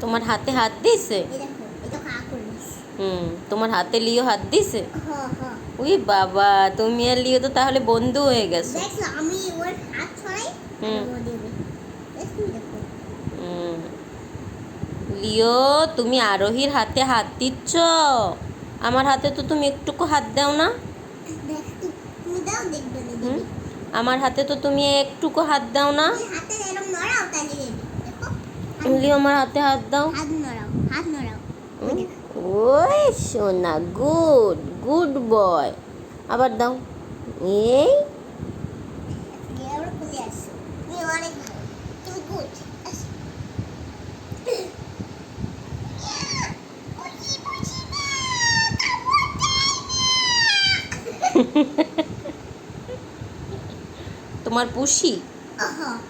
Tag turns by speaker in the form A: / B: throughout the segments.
A: তোমার হাতে হাত দিছে হুম তোমার হাতে লিও হাত দিছে উই বাবা তুমি আর লিও তো তাহলে বন্ধু হয়ে গেছো।
B: আমি ওর হাত ছড়াই
A: হুম। লিও তুমি আরোহীর হাতে হাত দিচ্ছ? আমার হাতে তো তুমি একটুকু হাত দাও না? আমার হাতে তো তুমি একটুকু হাত দাও না
B: তুমি হাতে এরকম নড়াও তাহলে দেবে দেখো
A: লিও আমার হাতে হাত দাও।
B: হাত নড়াও হাত নড়াও। ওই
A: সোনা গুড গুড বয়। আবার দাও। এই। তোমার পুষি?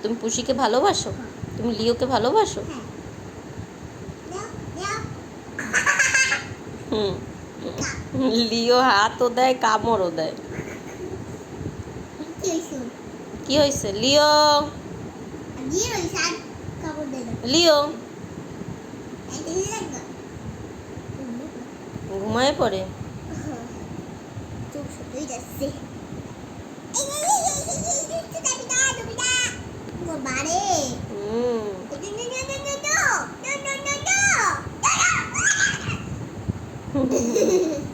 A: তুমি পুষিকে ভালোবাসো? তুমি লিওকে ভালোবাসো?
B: হ্যাঁ।
A: হুম। লিও হাতও দেয় কামড়ও দেয়।
B: কি হয়েছে
A: লিও। লিও। ঘুমায় পড়ে?
B: চোখ শুকিয়ে যাচ্ছে フフフフ。